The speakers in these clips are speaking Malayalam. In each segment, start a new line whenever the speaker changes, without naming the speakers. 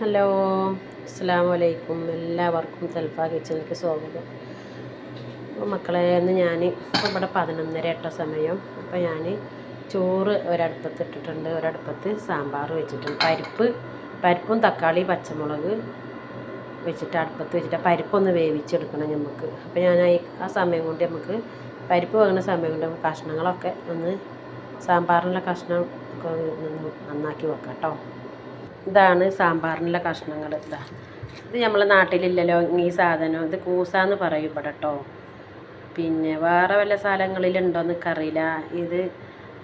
ഹലോ അസ്സാമലൈക്കും എല്ലാവർക്കും സെൽഫ കിച്ചണിലേക്ക് സ്വാഗതം. അപ്പോൾ മക്കളെ ഇന്ന് ഞാൻ ഇവിടെ പതിനൊന്നര എട്ട സമയം. അപ്പോൾ ഞാൻ ചോറ് ഒരടുപ്പത്ത് ഇട്ടിട്ടുണ്ട്. ഒരടുപ്പത്ത് സാമ്പാർ വെച്ചിട്ടുണ്ട്. പരിപ്പ് പരിപ്പും തക്കാളി പച്ചമുളക് വെച്ചിട്ട് അടുപ്പത്ത് വെച്ചിട്ട് പരിപ്പൊന്ന് വേവിച്ചെടുക്കണം നമുക്ക് അപ്പോൾ ഞാൻ ആ സമയം കൊണ്ട് നമുക്ക് പരിപ്പ് വേകുന്ന സമയം കൊണ്ട് നമുക്ക് കഷ്ണങ്ങളൊക്കെ ഒന്ന് സാമ്പാറിനുള്ള കഷ്ണം ഒക്കെ നന്നാക്കി വെക്കാം കേട്ടോ ഇതാണ് സാമ്പാറിനുള്ള കഷ്ണങ്ങൾ. ഇതാ. ഇത് നമ്മളെ നാട്ടിലില്ലല്ലോ ഈ സാധനം. ഇത് കൂസാന്ന് പറയും ഇവിടെ കേട്ടോ പിന്നെ വേറെ വല്ല സ്ഥലങ്ങളിലുണ്ടോയെന്ന് എനിക്കറിയില്ല. ഇത്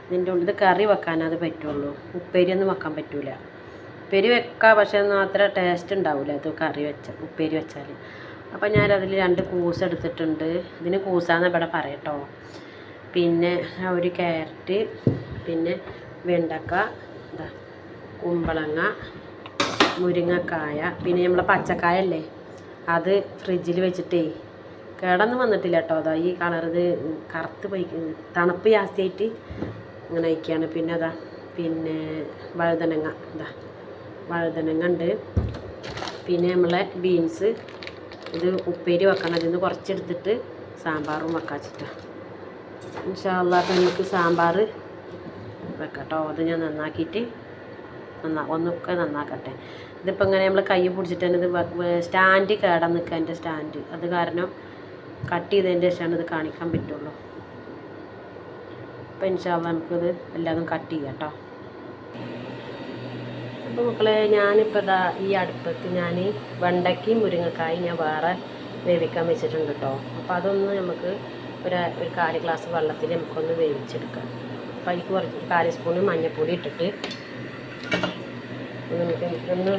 ഇതിന്റെ ഉള്ളിൽ ഇത് കറി വെക്കാനേ അത് പറ്റുള്ളൂ. ഉപ്പേരിയൊന്നും വെക്കാൻ പറ്റൂല. ഉപ്പേരി വെക്കാം പക്ഷേ ഒന്നും അത്ര ടേസ്റ്റ് ഉണ്ടാവില്ല അത് കറി വെച്ച ഉപ്പേരി വെച്ചാൽ അപ്പം ഞാനതിൽ രണ്ട് കൂസ് എടുത്തിട്ടുണ്ട്. ഇതിന് കൂസാന്ന് ഇവിടെ പറയട്ടോ പിന്നെ ഒരു ക്യാരറ്റ് പിന്നെ വെണ്ടക്ക ഇതാ. കുമ്പളങ്ങ മുരിങ്ങക്കായ പിന്നെ നമ്മളെ പച്ചക്കായ അല്ലേ അത് ഫ്രിഡ്ജിൽ വെച്ചിട്ടേ കേടൊന്നും വന്നിട്ടില്ല കേട്ടോ. അതാ ഈ കളർ ഇത് കറുത്ത് പോയി തണുപ്പ് ജാസ്തിയായിട്ട് അങ്ങനെ അയക്കുകയാണ് പിന്നെ അതാ പിന്നെ വഴുതനങ്ങ ഇതാ വഴുതനങ്ങ ഉണ്ട്. പിന്നെ നമ്മളെ ബീൻസ് ഇത് ഉപ്പേരി വെക്കണം. അതിൽ നിന്ന് കുറച്ചെടുത്തിട്ട് സാമ്പാറും വെക്കാച്ചിട്ടാണ് ഇൻഷാല്ലാ അപ്പം നമുക്ക് സാമ്പാർ വെക്കാം കേട്ടോ. അത് ഞാൻ നന്നാക്കിയിട്ട് നന്നാ ഒന്നൊക്കെ നന്നാക്കട്ടെ. ഇതിപ്പോൾ ഇങ്ങനെ നമ്മൾ കൈ പിടിച്ചിട്ട് തന്നെ ഇത് സ്റ്റാൻഡ് കേടാൻ നിൽക്കുക എന്റെ സ്റ്റാൻഡ് അത് കാരണം കട്ട് ചെയ്തതിന്റെ ശേഷമാണ് ഇത് കാണിക്കാൻ പറ്റുള്ളൂ. അപ്പോൾ ഇൻഷാല്ല നമുക്കിത് എല്ലാതും കട്ട് ചെയ്യാം കേട്ടോ അപ്പോൾ മക്കളെ ഞാനിപ്പോൾ ഇതാ ഈ അടുപ്പത്ത് ഞാൻ വെണ്ടയ്ക്കും മുരിങ്ങക്കായും ഞാൻ വേറെ വേവിക്കാൻ വെച്ചിട്ടുണ്ട് കേട്ടോ അപ്പോൾ അതൊന്ന് നമുക്ക് ഒരു ഒരു കാൽ ഗ്ലാസ് വെള്ളത്തിൽ നമുക്കൊന്ന് വേവിച്ചെടുക്കാം. അപ്പോൾ അതിൽ കുറച്ച് കാൽ സ്പൂണ് മഞ്ഞൾപ്പൊടി ഇട്ടിട്ട് ഒന്ന്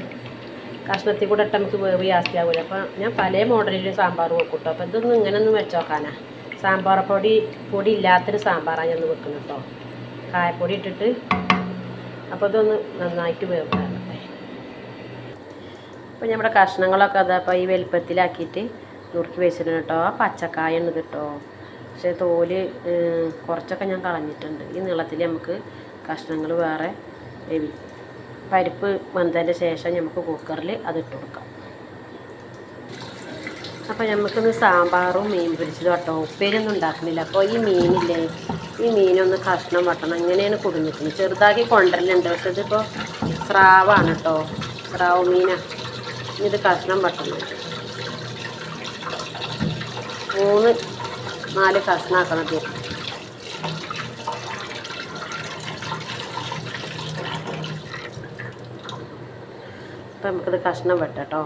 കഷ്ണത്തിൽ കൂടെ ഇട്ട് നമുക്ക് വേവ് ജാസ്തി ആവില്ല അപ്പോൾ ഞാൻ പല മോഡലിൽ സാമ്പാർ വെക്കും കേട്ടോ അപ്പോൾ ഇതൊന്നും ഇങ്ങനെ ഒന്ന് വെച്ച് നോക്കാനാ. സാമ്പാർ പൊടി പൊടി ഇല്ലാത്തൊരു സാമ്പാറാണ് ഞാൻ ഒന്ന് വെക്കുന്നത് കേട്ടോ കായപ്പൊടി ഇട്ടിട്ട് അപ്പോൾ ഇതൊന്ന് നന്നായിട്ട് വേവിക്കാറുണ്ട് അപ്പോൾ നമ്മുടെ കഷ്ണങ്ങളൊക്കെ അതാ അപ്പോൾ ഈ വലുപ്പത്തിലാക്കിയിട്ട് നുറുക്കി വെച്ചിട്ടുണ്ട് കേട്ടോ ആ പച്ചക്കായ ഉണ്ട് കേട്ടോ പക്ഷേ തോൽ കുറച്ചൊക്കെ ഞാൻ കളഞ്ഞിട്ടുണ്ട്. ഈ നീളത്തിൽ നമുക്ക് കഷ്ണങ്ങൾ വേറെ വേവി പരിപ്പ് വന്നതിന് ശേഷം നമുക്ക് കുക്കറിൽ അത് ഇട്ട് കൊടുക്കാം. അപ്പോൾ നമുക്കിന്ന് സാമ്പാറും മീൻ പൊരിച്ചതും കേട്ടോ ഉപ്പേരിയൊന്നും ഉണ്ടാക്കുന്നില്ല അപ്പോൾ ഈ മീനില്ലേ ഈ മീനൊന്ന് കഷ്ണം വട്ടണം. ഇങ്ങനെയാണ് കുടുങ്ങിക്കുന്നത്. ചെറുതാക്കി കൊണ്ടുവരലുണ്ട്. പക്ഷെ ഇതിപ്പോൾ സ്രാവാണ് കേട്ടോ സ്രാവ് മീനാണ് ഇത് കഷ്ണം വട്ടണം. മൂന്ന് നാല് കഷ്ണമാക്കണം ഇത്. അപ്പം നമുക്കിത് കഷ്ണം വെട്ടട്ടോ.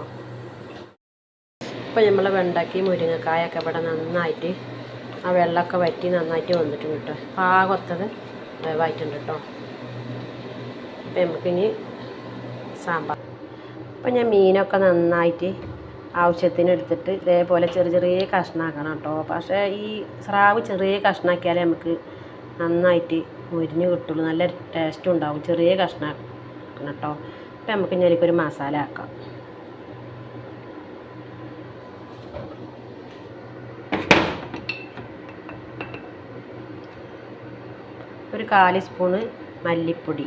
ഇപ്പം നമ്മൾ വെണ്ടയ്ക്ക് മുരിങ്ങക്കായൊക്കെ ഇവിടെ നന്നായിട്ട് ആ വെള്ളമൊക്കെ വറ്റി നന്നായിട്ട് വന്നിട്ടുണ്ട് കേട്ടോ. പാകത്തത് വേവായിട്ടുണ്ട് കേട്ടോ. അപ്പം നമുക്കിനി സാമ്പാർ. അപ്പം ഞാൻ മീനൊക്കെ നന്നായിട്ട് ആവശ്യത്തിന് എടുത്തിട്ട് ഇതേപോലെ ചെറിയ ചെറിയ കഷ്ണമാക്കണം കേട്ടോ. പക്ഷേ ഈ സ്രാവ് ചെറിയ കഷ്ണാക്കിയാലേ നമുക്ക് നന്നായിട്ട് മുരിഞ്ഞ് കിട്ടുള്ളൂ. നല്ല ടേസ്റ്റും ഉണ്ടാവും. ചെറിയ കഷ്ണമാക്കണം കേട്ടോ. അപ്പം നമുക്ക് ഇനി ഒരു മസാല ആക്കാം. ഒരു കാൽ സ്പൂണ് മല്ലിപ്പൊടി.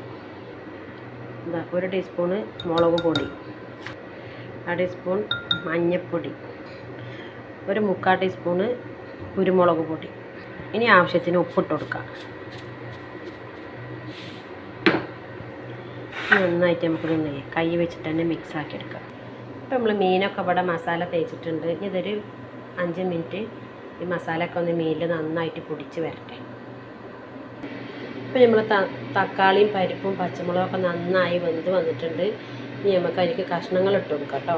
എന്താ ഒരു ടീസ്പൂണ് മുളക് പൊടി. അര ടീസ്പൂൺ മഞ്ഞൾപ്പൊടി ഒരു മുക്കാൽ ടീസ്പൂണ് കുരുമുളക് പൊടി. ഇനി ആവശ്യത്തിന് ഉപ്പിട്ട് കൊടുക്കാം. നന്നായിട്ട് നമുക്കിതൊന്ന് കൈ വെച്ചിട്ട് തന്നെ മിക്സ് ആക്കി എടുക്കാം ഇപ്പം നമ്മൾ മീനൊക്കെ ഇവിടെ മസാല തേച്ചിട്ടുണ്ട്. ഇതൊരു അഞ്ച് മിനിറ്റ് ഈ മസാലയൊക്കെ ഒന്ന് മീനിൽ നന്നായിട്ട് പൊടിച്ച് വരട്ടെ. ഇപ്പം നമ്മൾ തക്കാളിയും പരിപ്പും പച്ചമുളകും ഒക്കെ നന്നായി വെന്ത് വന്നിട്ടുണ്ട്. ഇനി നമുക്ക് അതിലേക്ക് കഷ്ണങ്ങൾ ഇട്ട് കൊടുക്കാം കേട്ടോ.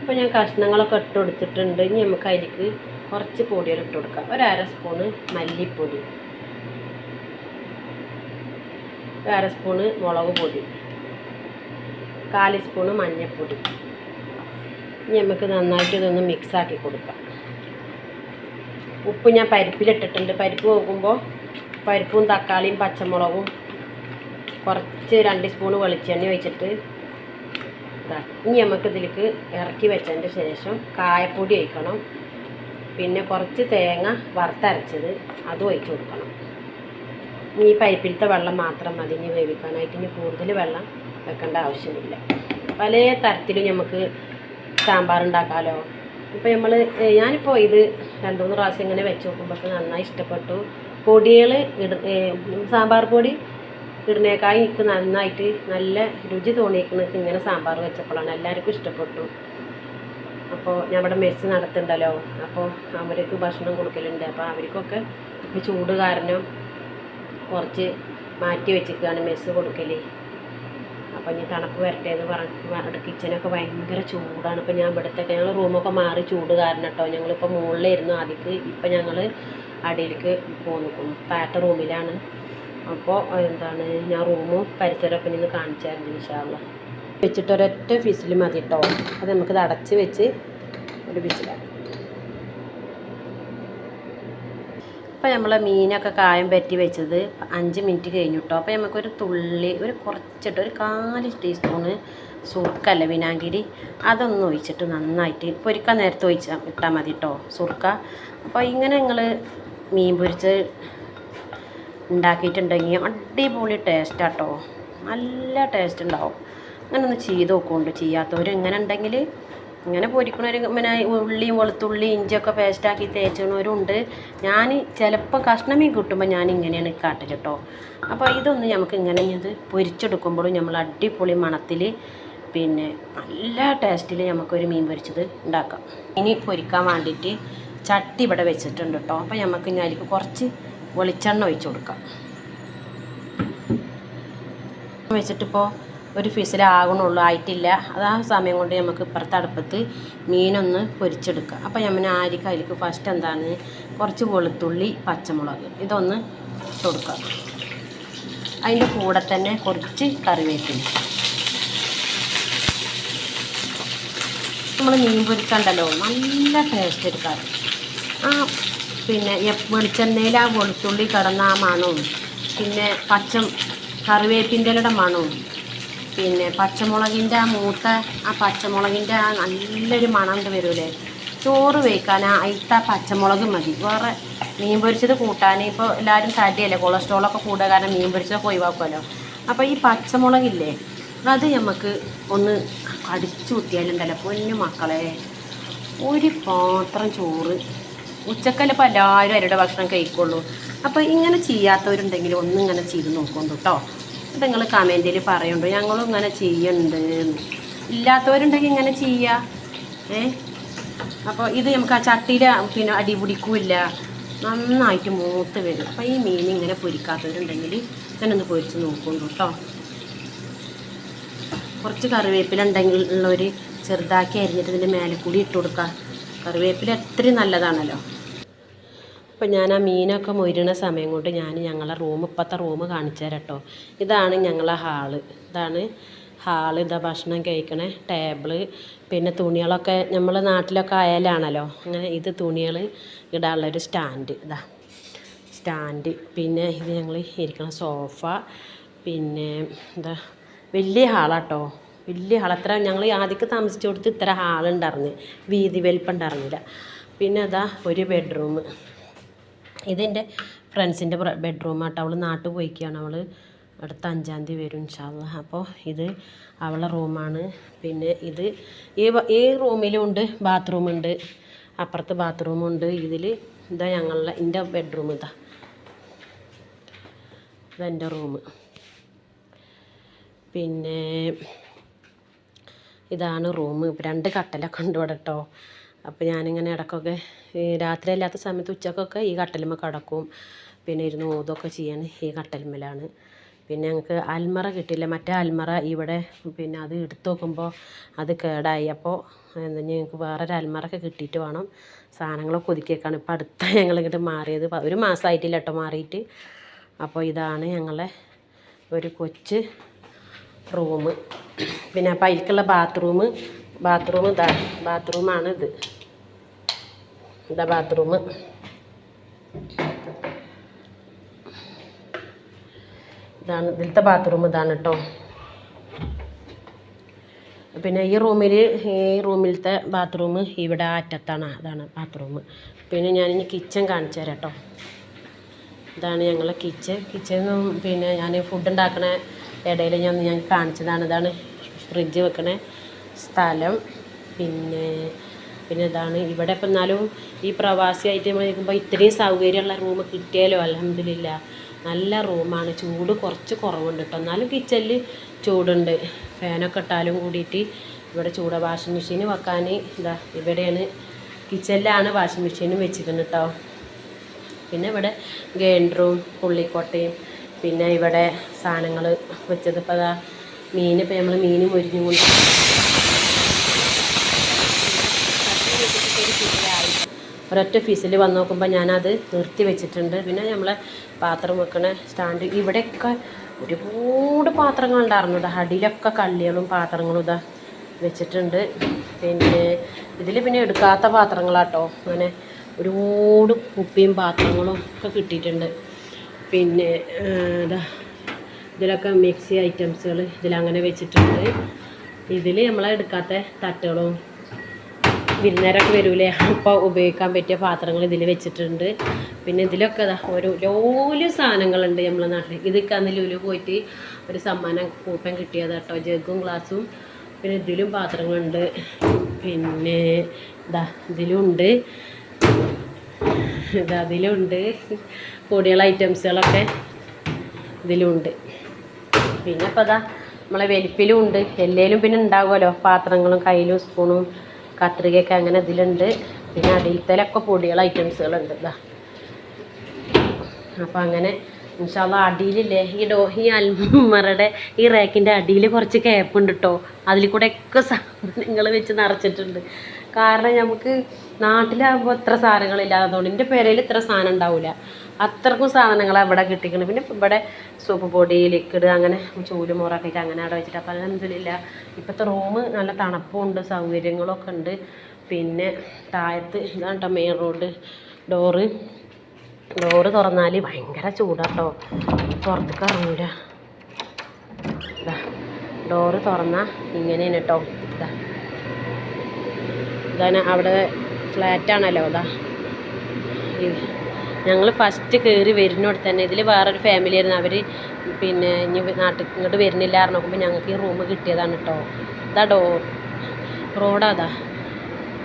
അപ്പോൾ ഞാൻ കഷ്ണങ്ങളൊക്കെ ഇട്ട് കൊടുത്തിട്ടുണ്ട്. ഇനി നമുക്ക് അതിലേക്ക് കുറച്ച് പൊടികൾ ഇട്ട് കൊടുക്കാം. ഒരു അര സ്പൂണ് മല്ലിപ്പൊടി. ഒരു അര സ്പൂണ് മുളക് പൊടി. കാൽ സ്പൂണ് മഞ്ഞൾപ്പൊടി. ഇനി നമുക്ക് നന്നായിട്ട് ഇതൊന്ന് മിക്സാക്കി കൊടുക്കാം. ഉപ്പ് ഞാൻ പരിപ്പിലിട്ടിട്ടുണ്ട്. പരിപ്പ് നോക്കുമ്പോൾ പരിപ്പും തക്കാളിയും പച്ചമുളകും കുറച്ച് രണ്ട് സ്പൂൺ വെളിച്ചെണ്ണ ഒഴിച്ചിട്ട് ഇനി നമുക്ക് ഇതിലേക്ക് ഇറക്കി വെച്ചതിന്റെ ശേഷം കായപ്പൊടി ഒഴിക്കണം. പിന്നെ കുറച്ച് തേങ്ങ വറുത്തരച്ചത് അതും ഒഴിച്ച് കൊടുക്കണം. ഈ പരിപ്പിലത്തെ വെള്ളം മാത്രം മതി. ഇനി വേവിക്കാനായിട്ട് ഇനി കൂടുതൽ വെള്ളം വെക്കേണ്ട ആവശ്യമില്ല. പല തരത്തിലും നമുക്ക് സാമ്പാർ ഉണ്ടാക്കാമല്ലോ ഇപ്പോൾ നമ്മൾ ഞാനിപ്പോൾ ഇത് രണ്ട് മൂന്ന് പ്രാവശ്യം ഇങ്ങനെ വെച്ച് നോക്കുമ്പോൾ നന്നായി ഇഷ്ടപ്പെട്ടു. പൊടികൾ ഇട സാമ്പാർ പൊടി ഇടുന്നേക്കായി എനിക്ക് നന്നായിട്ട് നല്ല രുചി തോന്നിയിരിക്കുന്നത് ഇങ്ങനെ സാമ്പാർ വെച്ചപ്പോഴാണ് എല്ലാവർക്കും ഇഷ്ടപ്പെട്ടു. അപ്പോൾ ഞാൻ ഇവിടെ മെസ്സ് നടത്തുന്നുണ്ടല്ലോ അപ്പോൾ അവർക്ക് ഭക്ഷണം കൊടുക്കലുണ്ട്. അപ്പോൾ അവർക്കൊക്കെ ചൂട് കാരണം കുറച്ച് മാറ്റി വെച്ചിരിക്കുകയാണ് മെസ്സ് കൊടുക്കൽ അപ്പോൾ ഇനി തണുപ്പ് വരട്ടെ എന്ന് പറഞ്ഞ് അവിടെ കിച്ചനൊക്കെ ഭയങ്കര ചൂടാണ്. ഇപ്പം ഞാൻ ഇവിടുത്തെ ഞങ്ങൾ റൂമൊക്കെ മാറി ചൂട് കാരണം കേട്ടോ ഞങ്ങളിപ്പോൾ മുകളിലായിരുന്നു ആദ്യക്ക്. ഇപ്പം ഞങ്ങൾ അടിയിലേക്ക് പോന്നിക്കും താഴത്തെ റൂമിലാണ്. അപ്പോൾ എന്താണ് ഞാൻ റൂമും പരിസരമൊക്കെ നിന്ന് കാണിച്ചായിരുന്നു ഇൻഷാല്ല വെച്ചിട്ട് ഒരൊറ്റ ഫിസിൽ മതി കേട്ടോ അത് നമുക്കിത് അടച്ച് വെച്ച് ഒരു ഫിസിലാണ് അപ്പോൾ നമ്മൾ മീനൊക്കെ കായം പറ്റി വെച്ചത് അഞ്ച് മിനിറ്റ് കഴിഞ്ഞു കേട്ടോ അപ്പോൾ നമുക്കൊരു തുള്ളി ഒരു കുറച്ചിട്ട് ഒരു കാൽ ടീസ്പൂണ് സുർക്കല്ല വിനാഗിരി? അതൊന്ന് ഒഴിച്ചിട്ട് നന്നായിട്ട് പൊരിക്കാൻ നേരത്തെ ഒഴിച്ചാൽ ഇട്ടാൽ മതി കേട്ടോ സുർക്ക. അപ്പോൾ ഇങ്ങനെ നിങ്ങൾ മീൻ പൊരിച്ച് ഉണ്ടാക്കിയിട്ടുണ്ടെങ്കിൽ അടിപൊളി ടേസ്റ്റാട്ടോ നല്ല ടേസ്റ്റ് ഉണ്ടാവും. അങ്ങനെ ഒന്ന് ചെയ്ത് നോക്കുകൊണ്ട് ചെയ്യാത്തവർ എങ്ങനെ ഉണ്ടെങ്കിൽ ഇങ്ങനെ പൊരിക്കണവർ പിന്നെ ഉള്ളിയും വെളുത്തുള്ളി ഇഞ്ചിയൊക്കെ പേസ്റ്റാക്കി തേച്ചണവരുണ്ട്. ഞാൻ ചിലപ്പോൾ കഷ്ണമീൻ കിട്ടുമ്പോൾ ഞാൻ ഇങ്ങനെയാണ് കാട്ടൽ കേട്ടോ അപ്പോൾ ഇതൊന്ന് നമുക്ക് ഇങ്ങനെ ഇത് പൊരിച്ചെടുക്കുമ്പോഴും നമ്മൾ അടിപൊളി മണത്തിൽ പിന്നെ നല്ല ടേസ്റ്റിൽ നമുക്കൊരു മീൻ പൊരിച്ചത് ഉണ്ടാക്കാം ഇനി പൊരിക്കാൻ വേണ്ടിയിട്ട് ചട്ടി ഇവിടെ വെച്ചിട്ടുണ്ട് കേട്ടോ അപ്പോൾ നമുക്ക് ഇനി അതിലേക്ക് കുറച്ച് വെളിച്ചെണ്ണ ഒഴിച്ചു കൊടുക്കാം. വെച്ചിട്ടിപ്പോൾ ഒരു ഫിസിലാകണുള്ളൂ ആയിട്ടില്ല. അത് ആ സമയം കൊണ്ട് നമുക്ക് ഇപ്പുറത്തെ അടുപ്പത്ത് മീനൊന്ന് പൊരിച്ചെടുക്കുക അപ്പോൾ നമ്മൾ ആരിക്കും അതിലേക്ക് ഫസ്റ്റ് എന്താണ്? കുറച്ച് വെളുത്തുള്ളി പച്ചമുളക് ഇതൊന്ന് കൊടുക്കുക അതിന്റെ കൂടെ തന്നെ കുറച്ച് കറിവേപ്പില. നമ്മൾ മീൻ പൊരിക്കണ്ടല്ലോ നല്ല ടേസ്റ്റ് എടുക്കാറ് ആ പിന്നെ വെളിച്ചെണ്ണയിൽ ആ വെളുത്തുള്ളി കിടന്ന ആ മണവും പിന്നെ പച്ച കറിവേപ്പിന്റെ മണവും പിന്നെ പച്ചമുളകിന്റെ ആ മൂത്ത ആ പച്ചമുളകിന്റെ ആ നല്ലൊരു മണം വരുമല്ലേ ചോറ് വയ്ക്കാൻ ആ അയിത്ത പച്ചമുളക് മതി. വേറെ മീൻ പൊരിച്ചത് കൂട്ടാൻ ഇപ്പോൾ എല്ലാവരും തടിയല്ലേ? കൊളസ്ട്രോളൊക്കെ കൂടുക കാരണം മീൻ പൊരിച്ചതൊക്കെ ഒഴിവാക്കുമല്ലോ. അപ്പോൾ ഈ പച്ചമുളകില്ലേ അത് നമുക്ക് ഒന്ന് അടിച്ചു കുത്തിയാലുണ്ടല്ലോ പൊന്നു മക്കളെ ഒരു പാത്രം ചോറ്. ഉച്ചക്കല്ല ഇപ്പോൾ എല്ലാവരും അവരുടെ ഭക്ഷണം കഴിക്കുള്ളൂ. അപ്പോൾ ഇങ്ങനെ ചെയ്യാത്തവരുണ്ടെങ്കിൽ ഒന്നിങ്ങനെ ചെയ്ത് നോക്കുന്നുണ്ട് കേട്ടോ. അത് നിങ്ങൾ കമന്റിൽ പറയുന്നുണ്ട് ഞങ്ങളും ഇങ്ങനെ ചെയ്യുന്നുണ്ട്. ഇല്ലാത്തവരുണ്ടെങ്കിൽ ഇങ്ങനെ ചെയ്യുക ഏ? അപ്പോൾ ഇത് നമുക്ക് ആ ചട്ടിയിൽ പിന്നെ അടി പിടിക്കില്ല നന്നായിട്ട് മൂത്ത് വരും. അപ്പോൾ ഈ മീൻ ഇങ്ങനെ പൊരിക്കാത്തവരുണ്ടെങ്കിൽ ഇങ്ങനെ ഒന്ന് പൊരിച്ച് നോക്കുന്നുണ്ട് കേട്ടോ. കുറച്ച് കറിവേപ്പില ഉണ്ടെങ്കിൽ ഉള്ളവർ ചെറുതാക്കി അരിഞ്ഞിട്ട് ഇതിന്റെ മേലെ കൂടി ഇട്ട് കൊടുക്കുക കറിവേപ്പില എത്രയും നല്ലതാണല്ലോ. അപ്പം ഞാൻ ആ മീനൊക്കെ മൊരുന്ന സമയം കൊണ്ട് ഞാൻ ഞങ്ങളെ റൂം ഇപ്പോഴത്തെ റൂം കാണിച്ചു തരാം കേട്ടോ ഇതാണ് ഞങ്ങളെ ഹാൾ. ഇതാണ് ഹാൾ ഇതാ ഭക്ഷണം കഴിക്കണേ ടേബിൾ പിന്നെ തുണികളൊക്കെ നമ്മൾ നാട്ടിലൊക്കെ ആയാലാണല്ലോ. അങ്ങനെ ഇത് തുണികൾ ഇടാനുള്ളൊരു സ്റ്റാൻഡ് ഇതാ. സ്റ്റാൻഡ്. പിന്നെ ഇത് ഞങ്ങൾ ഇരിക്കണ സോഫ പിന്നെ എന്താ വലിയ ഹാളാട്ടോ. വലിയ ഹാൾ അത്ര ഞങ്ങൾ ആദ്യമൊക്കെ താമസിച്ചു കൊടുത്ത് ഇത്ര ഹാളുണ്ടായിരുന്നു വീതി വലിപ്പം ഉണ്ടായിരുന്നില്ല പിന്നെ അതാ ഒരു ബെഡ്റൂം. ഇതെന്റെ ഫ്രണ്ട്സിന്റെ ബെഡ്റൂമാട്ടോ അവൾ നാട്ടിൽ പോയിക്കുകയാണ് അവൾ അടുത്ത അഞ്ചാം തീയതി വരും ഇൻഷാല്ല അപ്പോൾ ഇത് അവളെ റൂമാണ് പിന്നെ ഇത് ഈ ഈ ഉണ്ട് ബാത്റൂമുണ്ട് അപ്പുറത്ത് ബാത്റൂമുണ്ട് ഇതിൽ ഇതാ ഞങ്ങളുടെ എന്റെ ബെഡ്റൂം ഇതാ. ഇതെന്റെ റൂം പിന്നെ ഇതാണ് റൂം രണ്ട് കട്ടലൊക്കെ ഉണ്ട് ഇവിടെ കേട്ടോ അപ്പോൾ ഞാനിങ്ങനെ ഇടയ്ക്കൊക്കെ ഈ രാത്രി അല്ലാത്ത സമയത്ത് ഉച്ചക്കൊക്കെ ഈ കട്ടലുമ്മ കിടക്കും പിന്നെ ഇരുന്ന് ഓതൊക്കെ ചെയ്യാൻ ഈ കട്ടലുമ്മലാണ്. പിന്നെ ഞങ്ങൾക്ക് അൽമറ കിട്ടില്ല മറ്റേ അൽമറ ഇവിടെ പിന്നെ അത് എടുത്തു നോക്കുമ്പോൾ അത് കേടായി. അപ്പോൾ എന്താ ഞങ്ങൾക്ക് വേറൊരു അൽമറൊക്കെ കിട്ടിയിട്ട് വേണം. സാധനങ്ങളൊക്കെ ഒതുക്കിയേക്കാണ് ഇപ്പോൾ അടുത്ത ഞങ്ങൾ ഇങ്ങോട്ട് മാറിയത് ഒരു മാസമായിട്ടില്ല കേട്ടോ മാറിയിട്ട്. അപ്പോൾ ഇതാണ് ഞങ്ങളെ ഒരു കൊച്ച് റൂം പിന്നെ അപ്പോൾ അതിലേക്കുള്ള ബാത്റൂം ബാത്റൂം ഇതാ ബാത്റൂമാണ് ഇത്. ഇതാ ബാത്റൂം. ഇതാണ് ഇതിലത്തെ ബാത്റൂം ഇതാണ് കേട്ടോ പിന്നെ ഈ റൂമിൽ ഈ റൂമിലത്തെ ബാത്റൂം ഇവിടെ അറ്റത്താണ് അതാണ് ബാത്റൂം. പിന്നെ ഞാനിനി കിച്ചൺ കാണിച്ചു തരാം കേട്ടോ ഇതാണ് ഞങ്ങളെ കിച്ചൺ. കിച്ചണും പിന്നെ ഞാൻ ഫുഡ് ഉണ്ടാക്കണ ഇടയിൽ ഞാൻ ഞാൻ കാണിച്ചതാണ്. ഇതാണ് ഫ്രിഡ്ജ് വെക്കണ. സ്ഥലം. പിന്നെ പിന്നെ ഇതാണ്. ഇവിടെ ഇപ്പം എന്നാലും ഈ പ്രവാസിയായിട്ട് നമ്മൾ നിൽക്കുമ്പോൾ ഇത്രയും സൗകര്യമുള്ള റൂം കിട്ടിയാലോ? അലഹമില്ല നല്ല റൂമാണ് ചൂട് കുറച്ച് കുറവുണ്ട് കേട്ടോ. എന്നാലും കിച്ചണിൽ ചൂടുണ്ട്. ഫാനൊക്കെ ഇട്ടാലും കൂടിയിട്ട് ഇവിടെ ചൂട വാഷിംഗ് മെഷീൻ വെക്കാൻ ഇതാ ഇവിടെയാണ് കിച്ചണിലാണ് വാഷിംഗ് മെഷീനും വെച്ചിരിക്കുന്നത് കേട്ടോ. പിന്നെ ഇവിടെ ഗേൻഡ്രൂം പുള്ളിക്കോട്ടയും പിന്നെ ഇവിടെ സാധനങ്ങൾ വെച്ചത് ഇപ്പോൾ അതാ മീൻ ഇപ്പോൾ നമ്മൾ മീൻ മുരിഞ്ഞും കൊണ്ട് ഒരൊറ്റ ഫീസിൽ വന്ന് നോക്കുമ്പോൾ ഞാനത് നിർത്തി വെച്ചിട്ടുണ്ട്. പിന്നെ നമ്മളെ പാത്രം വെക്കണ സ്റ്റാൻഡ്. ഇവിടെയൊക്കെ ഒരുപാട് പാത്രങ്ങളുണ്ടായിരുന്നു ഇതാ അടിയിലൊക്കെ കള്ളികളും പാത്രങ്ങളും ഇതാ വെച്ചിട്ടുണ്ട്. പിന്നെ ഇതിൽ പിന്നെ എടുക്കാത്ത പാത്രങ്ങളാട്ടോ. അങ്ങനെ ഒരുപാട് കുപ്പിയും പാത്രങ്ങളും ഒക്കെ കിട്ടിയിട്ടുണ്ട്. പിന്നെ ഇതാ ഇതിലൊക്കെ മിക്സി ഐറ്റംസുകൾ ഇതിലങ്ങനെ വെച്ചിട്ടുണ്ട്. ഇതിൽ നമ്മളെടുക്കാത്ത തട്ടുകളും വിരുന്നേരൊക്കെ വരൂലേ? അപ്പോൾ ഉപയോഗിക്കാൻ പറ്റിയ പാത്രങ്ങൾ ഇതിൽ വെച്ചിട്ടുണ്ട്. പിന്നെ ഇതിലൊക്കെ ഒരു ലോൽ സാധനങ്ങളുണ്ട് നമ്മളെ നാട്ടിൽ ഇതൊക്കെ അന്ന് ലുലു പോയിട്ട് ഒരു സമ്മാനം കൂപ്പൻ കിട്ടിയത് കേട്ടോ ജഗ്ഗും ഗ്ലാസും. പിന്നെ ഇതിലും പാത്രങ്ങളുണ്ട്. പിന്നെ ഇതാ ഇതിലുണ്ട്. ഇതാ അതിലുണ്ട് പൊടിയുള്ള ഐറ്റംസുകളൊക്കെ ഇതിലുണ്ട്. പിന്നെ ഇപ്പോൾ അതാ നമ്മളെ വലിപ്പിലും ഉണ്ട്. എല്ലേലും പിന്നെ ഉണ്ടാകുമല്ലോ പാത്രങ്ങളും കയ്യിലും സ്പൂണും. കത്രികയൊക്കെ അങ്ങനെ ഇതിലുണ്ട്. പിന്നെ അടിയിലത്തിലൊക്കെ പൊടികൾ ഐറ്റംസുകളുണ്ട് ഇതാ അപ്പം അങ്ങനെ ഇൻഷാല്ല അടിയിലില്ലേ? ഈ ഡോ ഈ അൽമറയുടെ ഈ റാക്കിന്റെ അടിയിൽ കുറച്ച് ക്യാപ്പുണ്ട് കേട്ടോ അതിൽ കൂടെ ഒക്കെ സാധനങ്ങൾ വെച്ച് നിറച്ചിട്ടുണ്ട്. കാരണം നമുക്ക് നാട്ടിലാകുമ്പോൾ ഇത്ര സാധനങ്ങളില്ലാത്തതുകൊണ്ട് എന്റെ പേരയിൽ ഇത്ര സാധനം ഉണ്ടാവില്ല അത്രക്കും സാധനങ്ങളാണ് അവിടെ കിട്ടിക്കുന്നത് പിന്നെ ഇവിടെ സോപ്പ് പൊടി ലിക്വിഡ് അങ്ങനെ ചൂൽ മുറൊക്കെ ആയിട്ട് അങ്ങനെ അവിടെ വെച്ചിട്ട്. അപ്പം അലഹമില്ല ഇപ്പോഴത്തെ റൂം നല്ല തണുപ്പുണ്ട് സൗകര്യങ്ങളൊക്കെ ഉണ്ട്. പിന്നെ താഴത്ത് ഇതാണ് മെയിൻ റോഡ് ഡോറ് ഡോറ് തുറന്നാൽ ഭയങ്കര ചൂടാട്ടോ പുറത്തേക്ക് ഇറങ്ങൂല. ഡോറ് തുറന്നാൽ ഇങ്ങനെയാണ് കേട്ടോ ഇതാ ഇതാണ് അവിടെ ഫ്ലാറ്റാണല്ലോ അതാ. ഞങ്ങൾ ഫസ്റ്റ് കയറി വരുന്നോട് തന്നെ ഇതിൽ വേറൊരു ഫാമിലി ആയിരുന്നു. അവർ പിന്നെ ഇനി നാട്ടിൽ ഇങ്ങോട്ട് വരുന്നില്ല എന്ന് നോക്കുമ്പോൾ ഞങ്ങൾക്ക് ഈ റൂം കിട്ടിയതാണ് കേട്ടോ ഇതാ ഡോ റോഡാതാ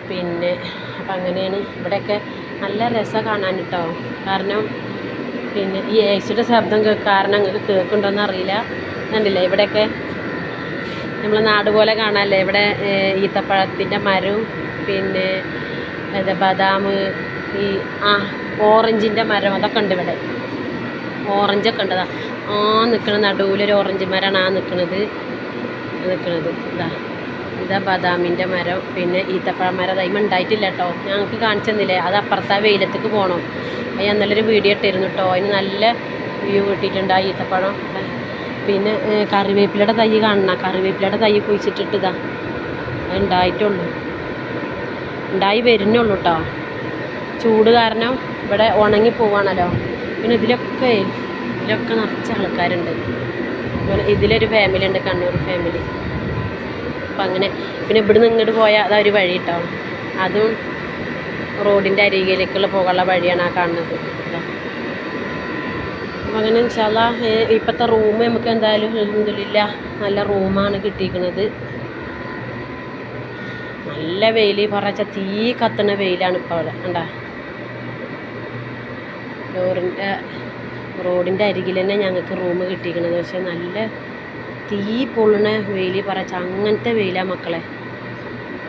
പിന്നെ അപ്പം അങ്ങനെയാണ് ഇവിടെയൊക്കെ നല്ല രസം കാണാൻ കേട്ടോ കാരണം പിന്നെ ഈ ഏസിയുടെ ശബ്ദം കാരണം നിങ്ങൾക്ക് കേൾക്കുന്നുണ്ടോയെന്ന് അറിയില്ല. കണ്ടില്ലേ? ഇവിടെയൊക്കെ നമ്മളെ നാട് പോലെ കാണാനല്ലേ ഇവിടെ ഈത്തപ്പഴത്തിന്റെ മരവും പിന്നെ എന്താ ബദാം ഈ ആ ഓറഞ്ചിന്റെ മരം അതൊക്കെ ഉണ്ട് ഇവിടെ. ഓറഞ്ചൊക്കെ ഉണ്ട്. ദാ ആ നിൽക്കണ നടുവിലൊരു ഓറഞ്ച് മരമാണ് ആ നിൽക്കണത് നിൽക്കണത് ഇതാ ഇതാ ബദാമിന്റെ മരം. പിന്നെ ഈത്തപ്പഴ മരം അതായത് ഉണ്ടായിട്ടില്ല കേട്ടോ. ഞങ്ങൾക്ക് കാണിച്ചു തന്നില്ലേ? അത് അപ്പുറത്തെ വെയിലത്തേക്ക് പോകണം അത് ഞാൻ നല്ലൊരു വീഡിയോ ഇട്ടിരുന്നു കേട്ടോ. അതിന് നല്ല വ്യൂ കിട്ടിയിട്ടുണ്ട് ആ ഈത്തപ്പഴം. പിന്നെ കറിവേപ്പിലയുടെ തൈ കാണണം കറിവേപ്പിലയുടെ തൈ കുഴിച്ചിട്ടിട്ട് ഇതാ അത് ഉണ്ടായിട്ടുള്ളൂ. ഉണ്ടായി വരുന്നുള്ളൂ കേട്ടോ ചൂട് കാരണം ഇവിടെ ഉണങ്ങി പോവാണല്ലോ. പിന്നെ ഇതിലൊക്കെ ഇതിലൊക്കെ നിറച്ച ആൾക്കാരുണ്ട്. ഇതിലൊരു ഫാമിലി ഉണ്ട് കണ്ണൂർ ഫാമിലി. അപ്പം അങ്ങനെ പിന്നെ ഇവിടുന്ന് ഇങ്ങോട്ട് പോയാൽ അതാ ഒരു വഴി കേട്ടോ അതും റോഡിന്റെ അരികിലേക്കുള്ള പോകാനുള്ള വഴിയാണ് ആ കാണുന്നത് അപ്പം അങ്ങനെ വെച്ചാൽ ഇപ്പോഴത്തെ റൂം നമുക്ക് എന്തായാലും അൽഹംദുലില്ലാ നല്ല റൂമാണ് കിട്ടിയിരിക്കുന്നത്. നല്ല വെയിൽ പറഞ്ഞ തീ കത്തുന്ന വെയിലാണ് ഇപ്പോൾ അവിടെ. കണ്ടാ? ഡോറിന്റെ റോഡിന്റെ അരികിൽ തന്നെ ഞങ്ങൾക്ക് റൂം കിട്ടിയിരിക്കുന്നത് പക്ഷേ നല്ല തീ പൊള്ളണ വെയിൽ പറച്ച അങ്ങനത്തെ വെയിലാണ് മക്കളെ.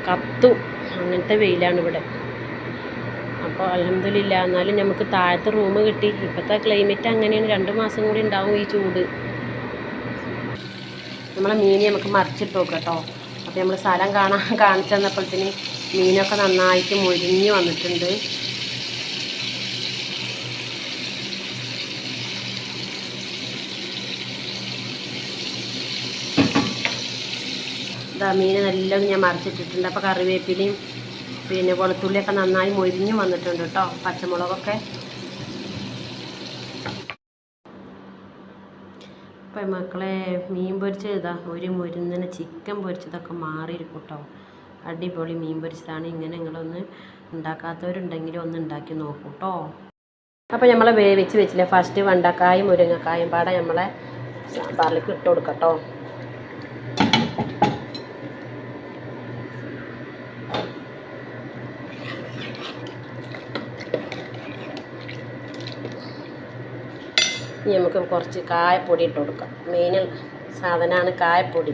കത്തും. അങ്ങനത്തെ വെയിലാണ് ഇവിടെ. അപ്പോൾ അലഹമില്ല എന്നാലും നമുക്ക് താഴത്തെ റൂം കിട്ടി. ഇപ്പോഴത്തെ ക്ലൈമറ്റ് അങ്ങനെയാണ്. രണ്ട് മാസം കൂടി ഉണ്ടാവും ഈ ചൂട്. നമ്മളെ മീനെ നമുക്ക് മറിച്ചിട്ട് നോക്കാം കേട്ടോ. അപ്പോൾ നമ്മൾ സ്ഥലം കാണാൻ കാണിച്ചു തന്നപ്പോഴത്തേന് മീനൊക്കെ നന്നായിട്ട് മൊരിഞ്ഞ് വന്നിട്ടുണ്ട്. ഇതാ മീൻ നല്ലോണം ഞാൻ മറിച്ചിട്ടിട്ടുണ്ട്. അപ്പോൾ കറിവേപ്പിലയും പിന്നെ വെളുത്തുള്ളിയൊക്കെ നന്നായി മൊരിഞ്ഞും വന്നിട്ടുണ്ട് കേട്ടോ പച്ചമുളകൊക്കെ. ഇപ്പം മക്കളെ മീൻ പൊരിച്ചതാ. ഒരു മുരുന്നന് ചിക്കൻ പൊരിച്ചതൊക്കെ മാറിയിരിക്കും കേട്ടോ അടിപൊളി മീൻ പൊരിച്ചതാണ്. ഇങ്ങനെ നിങ്ങളൊന്ന് ഉണ്ടാക്കാത്തവരുണ്ടെങ്കിൽ ഒന്ന് ഉണ്ടാക്കി നോക്കൂ കേട്ടോ അപ്പോൾ നമ്മളെ വേവിച്ച് വെച്ചില്ലേ ഫസ്റ്റ് വെണ്ടക്കായും മുരിങ്ങക്കായും പാടെ നമ്മളെ സാമ്പാറിലേക്ക് ഇട്ട് കൊടുക്കട്ടോ ഇനി നമുക്ക് കുറച്ച് കായപ്പൊടി ഇട്ട് കൊടുക്കാം. മെയിൻ സാധനമാണ് കായപ്പൊടി.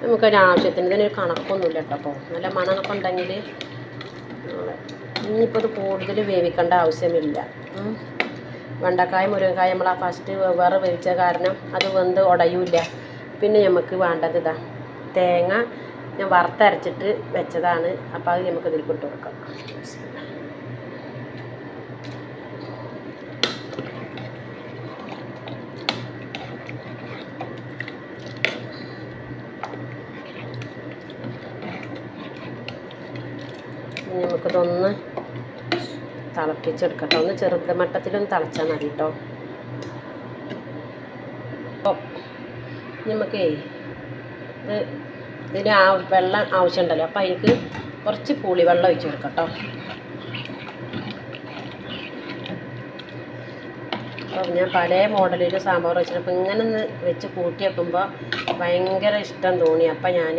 നമുക്കൊരു ആവശ്യത്തിന് ഇതിനൊരു കണക്കൊന്നുമില്ല കേട്ടോ അപ്പോൾ. നല്ല മണമൊക്കെ ഉണ്ടെങ്കിൽ ഇനിയിപ്പോൾ ഇത് കൂടുതൽ വേവിക്കേണ്ട ആവശ്യമില്ല. വെണ്ടക്കായ മുരുകക്കായ നമ്മൾ ആ ഫസ്റ്റ് വേറെ വേവിച്ച കാരണം അത് വെന്ത് ഉടയൂല പിന്നെ നമുക്ക് വേണ്ടത് ഇതാ തേങ്ങ ഞാൻ വറുത്തരച്ചിട്ട് വെച്ചതാണ്. അപ്പോൾ അത് നമുക്ക് ഇതിൽ കൊടുക്കാം ഇനി നമുക്കിതൊന്ന് തിളപ്പിച്ചെടുക്കട്ടോ. ഒന്ന് ചെറുത് മട്ടത്തിലൊന്ന് തിളച്ചാൽ മതി കേട്ടോ നമുക്കേ ഇത് ഇതിന് ആ വെള്ളം ആവശ്യമുണ്ടല്ലോ അപ്പോൾ അതിലേക്ക് കുറച്ച് പുളിവെള്ളം ഒഴിച്ച് കൊടുക്കട്ടോ. അപ്പോൾ ഞാൻ പല മോഡലിൽ സാമ്പാർ വെച്ചിട്ട് അപ്പോൾ ഇങ്ങനെ ഒന്ന് വെച്ച് കൂട്ടി വെക്കുമ്പോൾ ഭയങ്കര ഇഷ്ടം തോന്നി. അപ്പം ഞാൻ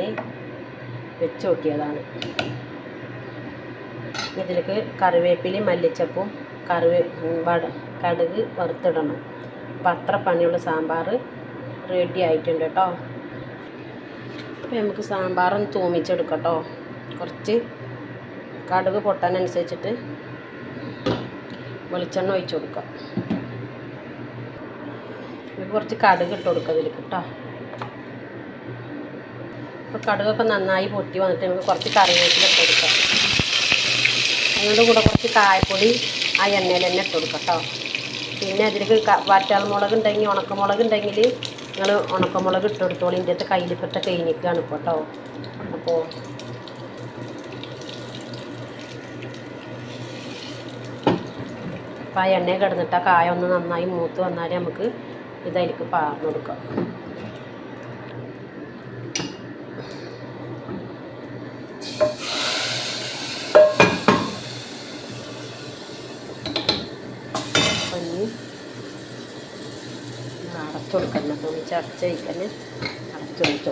വെച്ച് നോക്കിയതാണ്. ഇതിലേക്ക് കറിവേപ്പിലയും മല്ലിച്ചപ്പും കറിവേ വട കടുക് വറുത്തിടണം. അപ്പം അത്ര പണിയുള്ള സാമ്പാർ റെഡി ആയിട്ടുണ്ട് കേട്ടോ അപ്പോൾ നമുക്ക് സാമ്പാറൊന്ന് തൂമിച്ചെടുക്കട്ടോ. കുറച്ച് കടുക് പൊട്ടാനനുസരിച്ചിട്ട് വെളിച്ചെണ്ണ ഒഴിച്ച് കൊടുക്കാം. കുറച്ച് കടുക് ഇട്ട് കൊടുക്കാം ഇതിലേക്ക് കേട്ടോ അപ്പോൾ കടുകൊക്കെ നന്നായി പൊട്ടി വന്നിട്ട് നമുക്ക് കുറച്ച് കറിവേപ്പില ഇട്ട് അതിന്റെ കൂടെ കുറച്ച് കായപ്പൊടി ആ എണ്ണയിൽ തന്നെ ഇട്ട് കൊടുക്കാം കേട്ടോ. പിന്നെ അതിലേക്ക് വറ്റാൾമുളക് ഉണ്ടെങ്കിൽ ഉണക്കമുളക് ഉണ്ടെങ്കിൽ നിങ്ങൾ ഉണക്കമുളക് ഇട്ട് കൊടുത്തോളൂ. ഇതിന്റെ അകത്ത് കയ്യിലിപ്പെട്ട ഇപ്പോൾ കേട്ടോ. അപ്പോൾ അപ്പോൾ ആ എണ്ണയിൽ കിടന്നിട്ട് ആ കായ ഒന്ന് നന്നായി മൂത്ത് വന്നാലേ നമുക്ക് ഇതായിരിക്കും പാർന്നു കൊടുക്കാം അപ്പം ഇനി അടച്ചു കൊടുക്കണം തോന്നിച്ച് അടച്ച് വയ്ക്കന്നെ അടച്ചു വെച്ച്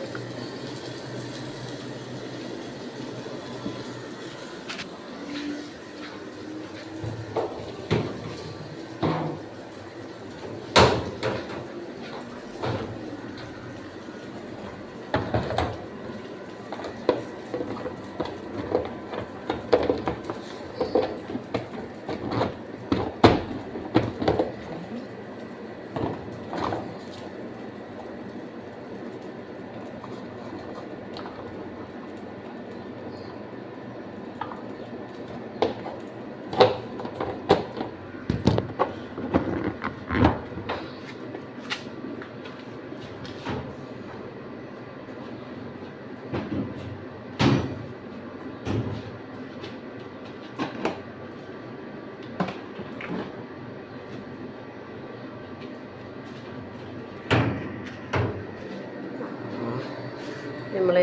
നമ്മൾ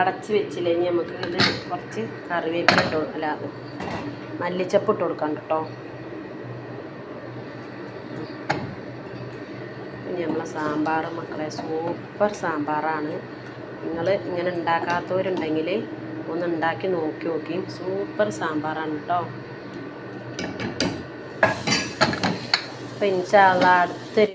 അടച്ച് വെച്ചില്ലേ? ഇനി നമുക്ക് ഇത് കുറച്ച് കറിവേപ്പില ഇട്ട്? അല്ല മല്ലിച്ചപ്പ് ഇട്ട് കൊടുക്കാം കേട്ടോ. നമ്മളെ സാമ്പാർ മക്കളെ സൂപ്പർ സാമ്പാറാണ്. നിങ്ങൾ ഇങ്ങനെ ഉണ്ടാക്കാത്തവരുണ്ടെങ്കിൽ ഒന്ന് ഉണ്ടാക്കി നോക്കി നോക്കി. സൂപ്പർ സാമ്പാറാണ് കേട്ടോ. അപ്പം ഇൻഷാള്ള അടുത്തൊരു